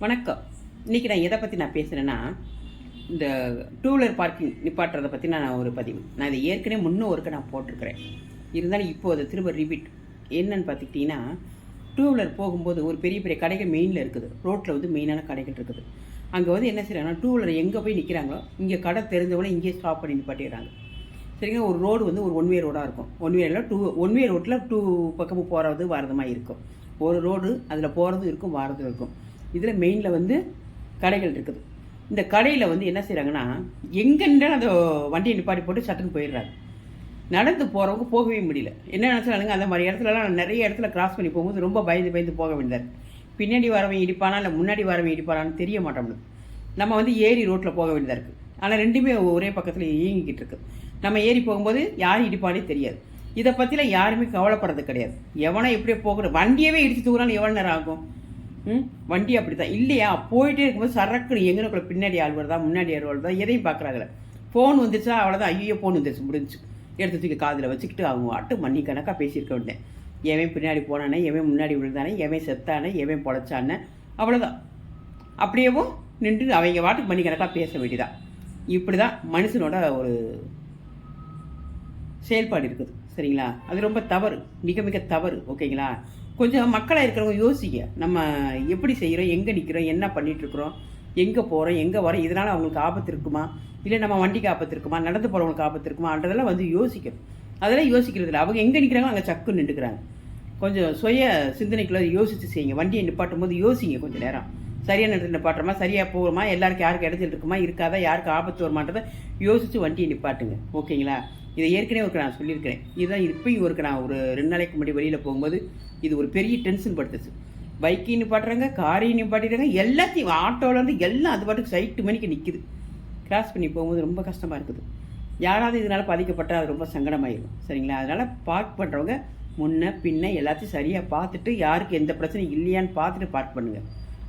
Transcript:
வணக்கம். இன்றைக்கி நான் எதை பற்றி நான் பேசுகிறேன்னா இந்த டூ வீலர் பார்க்கிங் நிப்பாட்டுறதை பற்றி நான் ஒரு பதிவு. நான் இதை ஏற்கனவே முன்னும் ஒருக்க நான் போட்டிருக்கிறேன். இருந்தாலும் இப்போ அதை திரும்ப ரிபீட் என்னன்னு பார்த்துக்கிட்டிங்கன்னா டூ வீலர் போகும்போது ஒரு பெரிய பெரிய கடைகள் மெயினில் இருக்குது. ரோட்டில் வந்து மெயினான கடைகள் இருக்குது. அங்கே வந்து என்ன செய்கிறாங்கன்னா டூ வீலர் எங்கே போய் நிற்கிறாங்களோ இங்கே கடை தெரிஞ்சவங்களே இங்கேயே ஸ்டாப் பண்ணி நிப்பாட்டிடுறாங்க. சரிங்க ஒரு ரோடு வந்து ஒரு ஒன் வே ரோடாக இருக்கும். ஒன் வேல டூ ஒன் வே ரோட்டில் டூ பக்கமும் போகிறது வரதுமாக இருக்கும். ஒரு ரோடு அதில் போகிறதும் இருக்கும் வாரதும் இருக்கும். இதில் மெயினில் வந்து கடைகள் இருக்குது. இந்த கடையில் வந்து என்ன செய்கிறாங்கன்னா எங்கென்றாலும் அந்த வண்டியை நிப்பாட்டி போட்டு சட்டுன்னு போயிடுறாங்க. நடந்து போகிறவங்க போகவே முடியல. என்ன நினச்சாலுங்க அந்த மாதிரி இடத்துலலாம் நிறைய இடத்துல கிராஸ் பண்ணி போகும்போது ரொம்ப பயந்து பயந்து போக வேண்டியது பின்னாடி வரவன் இடிப்பானா இல்லை முன்னாடி வரவன் இடிப்பானான்னு தெரிய மாட்டோம்னு நம்ம வந்து ஏரி ரோட்டில் போக வேண்டியதாக இருக்குது ஆனால் ரெண்டுமே ஒரே பக்கத்தில் இயங்கிக்கிட்டு இருக்கு. நம்ம ஏறி போகும்போது யார் இடிப்பானே தெரியாது. இதை பற்றிலாம் யாருமே கவலைப்படுறது கிடையாது. எவனை எப்படியோ போகிற வண்டியவே இடிச்சு தூக்குறான்னு எவ்வளோ நேரம் ஆகும்? வண்டி அப்படி தான் இல்லையா? போயிட்டே இருக்கும்போது சரக்குன்னு எங்கனக்குள்ள பின்னாடி ஆள் வருதா முன்னாடி ஆள் வருதா எதையும் பார்க்குறாங்களே ஃபோன் வந்துருச்சா? அவ்வளோதான் ஐயோ ஃபோன் வந்துருச்சு. முடிஞ்சு எடுத்து தூக்கி காதில் வச்சுக்கிட்டு அவங்க அட்டு மண்ணி கணக்காக பேசியிருக்க வேண்டேன் எவன் பின்னாடி போனானே எவன் முன்னாடி விழுந்தானே எவன் செத்தானே எவன் பொழைச்சானே அவ்வளோதான் அப்படியேவும் நின்று அவங்க வாட்டுக்கு மணி கணக்காக பேச வேண்டியதான் இப்படி தான் மனுஷனோட ஒரு செயல்பாடு இருக்குது. சரிங்களா? அது ரொம்ப தவறு. மிக மிக தவறு. ஓகேங்களா? கொஞ்சம் மக்களாக இருக்கிறவங்க யோசிக்க நம்ம எப்படி செய்கிறோம் எங்கே நிற்கிறோம் என்ன பண்ணிகிட்ருக்குறோம் எங்கே போகிறோம் எங்கே வரோம் இதனால் அவங்களுக்கு ஆபத்து இருக்குமா? இல்லை நம்ம வண்டிக்கு ஆபத்து இருக்குமா? நடந்து போகிறவங்களுக்கு ஆபத்து இருக்குமான்றதெல்லாம் வந்து யோசிக்கணும். அதெல்லாம் யோசிக்கிறது இல்லை. அவங்க எங்கே நிற்கிறாங்களோ அங்கே சக்குன்னு நின்றுக்கிறாங்க. கொஞ்சம் சுய சிந்தனைக்குள்ளே யோசித்து செய்யுங்க. வண்டியை நிப்பாட்டும் போது யோசிங்க கொஞ்சம் நேரம். சரியான இடத்துல நிப்பாட்டுறோமா சரியாக போகிறோமா எல்லாருக்கும் யாருக்கு இடத்துல இருக்குமா? இருக்காதா? யாருக்கு ஆபத்து வருமான்றதை யோசித்து வண்டியை நிப்பாட்டுங்க. ஓகேங்களா? இதை ஏற்கனவே ஒரு நான் சொல்லியிருக்கிறேன். இதுதான் இப்பயும் ஒரு நான் ஒரு ரெண்டு நாளைக்கு முன்னாடி வெளியில் போகும்போது இது ஒரு பெரிய டென்ஷன் படுத்துச்சு. பைக்கையும் நிப்பாட்டுறாங்க காரையும் நிப்பாட்டிடுறாங்க. எல்லாத்தையும் ஆட்டோவிலேருந்து எல்லாம் அது பாட்டுக்கு சைட்டு மணிக்கு நிற்குது கிராஸ் பண்ணி போகும்போது ரொம்ப கஷ்டமாக இருக்குது. யாராவது இதனால் பாதிக்கப்பட்டால் அது ரொம்ப சங்கடமாயிடும் சரிங்களா? அதனால் பார்க் பண்ணுறவங்க முன்ன பின்ன எல்லாத்தையும் சரியாக பார்த்துட்டு யாருக்கு எந்த பிரச்சனையும் இல்லையான்னு பார்த்துட்டு பார்க் பண்ணுங்கள்